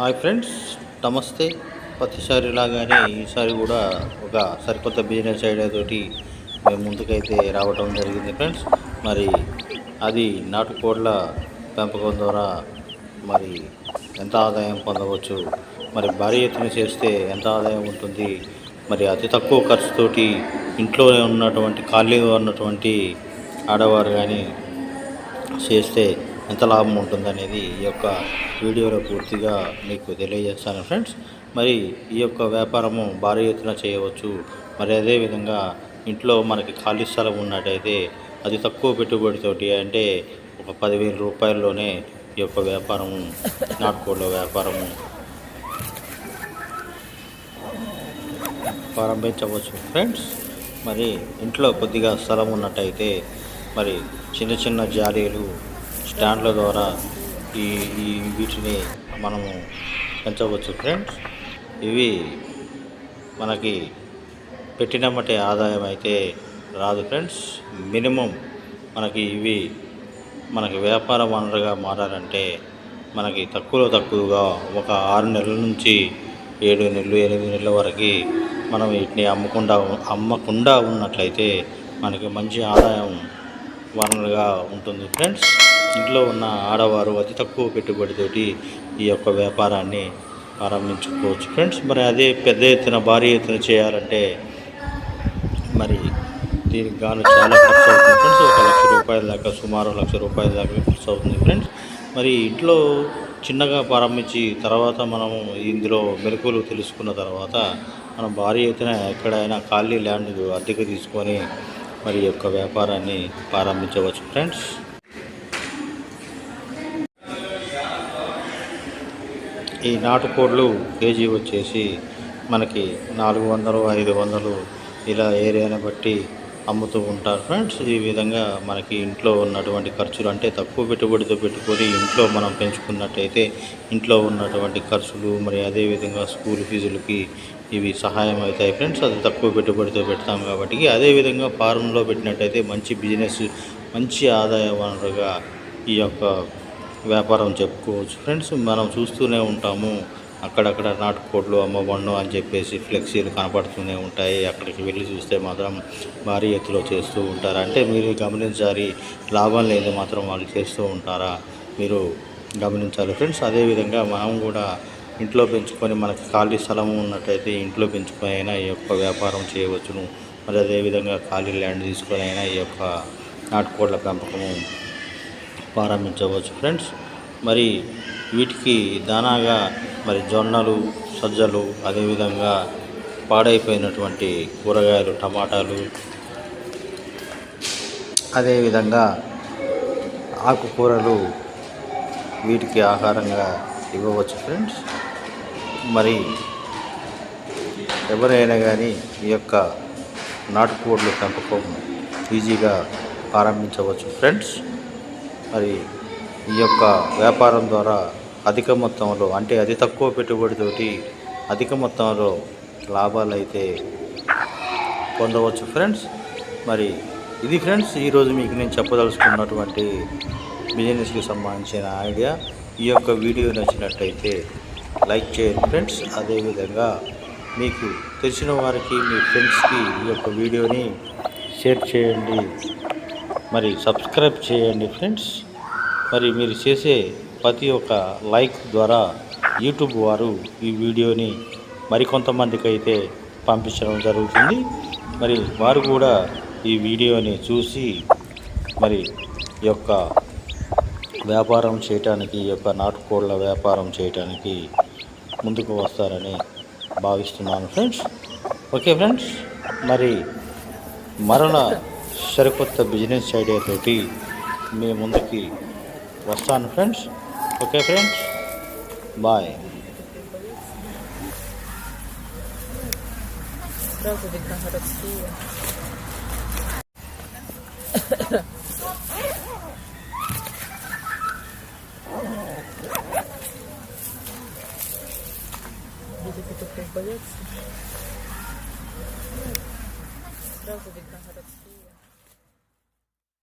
Hi friends నమస్తే. ప్రతిసారి లాగానే ఈసారి కూడా ఒక సరికొత్త బిజినెస్ ఐడియా తోటి మేము ముందుకైతే రావడం జరిగింది ఫ్రెండ్స్. మరి అది నాటుకోడ్ల పెంపకం ద్వారా మరి ఎంత ఆదాయం పొందవచ్చు? మరి భారీ ఎత్తున చేస్తే ఎంత ఆదాయం ఉంటుంది? మరి అతి తక్కువ ఖర్చుతోటి ఇంట్లోనే ఉన్నటువంటి ఖాళీగా ఉన్నటువంటి ఆడవారు కానీ చేస్తే ఎంత లాభం ఉంటుందనేది ఈ యొక్క వీడియోలో పూర్తిగా మీకు తెలియజేస్తాను ఫ్రెండ్స్. మరి ఈ యొక్క వ్యాపారము భారీ ఎత్తున చేయవచ్చు. మరి అదేవిధంగా ఇంట్లో మనకి ఖాళీ స్థలం ఉన్నట్టయితే అది తక్కువ పెట్టుబడితోటి అంటే ఒక పదివేల రూపాయల్లోనే ఈ యొక్క వ్యాపారము నాటుకోళ్ళ వ్యాపారము ప్రారంభించవచ్చు ఫ్రెండ్స్. మరి ఇంట్లో కొద్దిగా స్థలం ఉన్నట్టయితే మరి చిన్న చిన్న జాలీలు స్టాండ్ల ద్వారా ఈ ఈ వీటిని మనము పెంచవచ్చు ఫ్రెండ్స్. ఇవి మనకి పెట్టినమ్మటే ఆదాయం అయితే రాదు ఫ్రెండ్స్. మినిమం మనకి ఇవి మనకి వ్యాపార వనరుగా మారాలంటే మనకి తక్కువలో తక్కువగా ఒక ఆరు నెలల నుంచి ఏడు నెలలు ఎనిమిది నెలల వరకు మనం వీటిని అమ్మకుండా అమ్మకుండా ఉన్నట్లయితే మనకి మంచి ఆదాయం వనరుగా ఉంటుంది ఫ్రెండ్స్. ఇంట్లో ఉన్న ఆడవారు అతి తక్కువ పెట్టుబడితోటి ఈ యొక్క వ్యాపారాన్ని ప్రారంభించుకోవచ్చు. ఫ్రెండ్స్ మరి అదే పెద్ద ఎత్తున భారీ ఎత్తున చేయాలంటే మరి దీనికి గాను చాలా ఖర్చు అవుతుంది ఫ్రెండ్స్ ఒక లక్ష రూపాయల దాకా సుమారు లక్ష రూపాయల దాకా ఖర్చు అవుతుంది ఫ్రెండ్స్ మరి ఇంట్లో చిన్నగా ప్రారంభించి తర్వాత మనము ఇందులో మెలకువలు తెలుసుకున్న తర్వాత మనం భారీ ఎత్తున ఎక్కడైనా ఖాళీ ల్యాండ్ అద్దెకు తీసుకొని మరి యొక్క వ్యాపారాన్ని ప్రారంభించవచ్చు. ఫ్రెండ్స్ ఈ నాటుకోళ్ళు కేజీ వచ్చేసి మనకి నాలుగు వందలు ఐదు వందలు ఇలా ఏరియాని బట్టి అమ్ముతూ ఉంటారు. ఫ్రెండ్స్ ఈ విధంగా మనకి ఇంట్లో ఉన్నటువంటి ఖర్చులు అంటే తక్కువ పెట్టుబడితో పెట్టుకొని ఇంట్లో మనం పెంచుకున్నట్టయితే ఇంట్లో ఉన్నటువంటి ఖర్చులు మరి అదేవిధంగా స్కూల్ ఫీజులకి ఇవి సహాయం అవుతాయి. ఫ్రెండ్స్ అది తక్కువ పెట్టుబడితో పెడతాం కాబట్టి అదేవిధంగా ఫారంలో పెట్టినట్టయితే మంచి బిజినెస్ మంచి ఆదాయ వనరుగా ఈ యొక్క వ్యాపారం చెప్పుకోవచ్చు. ఫ్రెండ్స్ మనం చూస్తూనే ఉంటాము. అక్కడక్కడ నాటుకోట్లు అమ్మబడిను అని చెప్పేసి ఫ్లెక్సీలు కనపడుతూనే ఉంటాయి. అక్కడికి వెళ్ళి చూస్తే మాత్రం భారీ ఎత్తులో చేస్తూ ఉంటారు? అంటే మీరు గమనించాలి లాభం లేదు మాత్రం వాళ్ళు చేస్తూ ఉంటారా? మీరు గమనించాలి. ఫ్రెండ్స్ అదేవిధంగా మనం కూడా ఇంట్లో పెంచుకొని మనకి ఖాళీ స్థలం ఉన్నట్టయితే ఇంట్లో పెంచుకొని అయినా ఈ యొక్క వ్యాపారం చేయవచ్చును. మరి అదేవిధంగా ఖాళీ ల్యాండ్ తీసుకొని అయినా ఈ యొక్క నాటుకోట్ల పెంపకము ప్రారంభించవచ్చు ఫ్రెండ్స్. మరి వీటికి దానాగా మరి జొన్నలు సజ్జలు అదేవిధంగా పాడైపోయినటువంటి కూరగాయలు టమాటాలు అదేవిధంగా ఆకుకూరలు వీటికి ఆహారంగా ఇవ్వవచ్చు ఫ్రెండ్స్. మరి ఎవరైనా కానీ ఈ యొక్క నాటుకోడ్ల పెంపకం ఈజీగా ప్రారంభించవచ్చు ఫ్రెండ్స్. మరి ఈ యొక్క వ్యాపారం ద్వారా అధిక మొత్తంలో అంటే అతి తక్కువ పెట్టుబడితోటి అధిక మొత్తంలో లాభాలు అయితే పొందవచ్చు ఫ్రెండ్స్. మరి ఇది ఫ్రెండ్స్ ఈరోజు మీకు నేను చెప్పదలుచుకున్నటువంటి బిజినెస్కి సంబంధించిన ఐడియా. ఈ యొక్క వీడియో నచ్చినట్టయితే లైక్ చేయండి ఫ్రెండ్స్. అదేవిధంగా మీకు తెలిసిన వారికి మీ ఫ్రెండ్స్కి ఈ యొక్క వీడియోని షేర్ చేయండి. మరి సబ్స్క్రైబ్ చేయండి ఫ్రెండ్స్ మరి మీరు చేసే ప్రతి ఒక్క లైక్ ద్వారా యూట్యూబ్ వారు ఈ వీడియోని మరికొంతమందికి అయితే పంపించడం జరుగుతుంది. మరి వారు కూడా ఈ వీడియోని చూసి మరి ఈ యొక్క వ్యాపారం చేయటానికి ఈ యొక్క నాటుకోళ్ళ వ్యాపారం చేయటానికి ముందుకు వస్తారని భావిస్తున్నాను ఫ్రెండ్స్ ఓకే ఫ్రెండ్స్ మరి మరణ సరికొత్త బిజినెస్ ఐడియా తోటి మీ ముందుకి వస్తాను ఫ్రెండ్స్ ఓకే ఫ్రెండ్స్ బాయ్ Сразу видно городские. Люди петухов боятся. Сразу видно городские.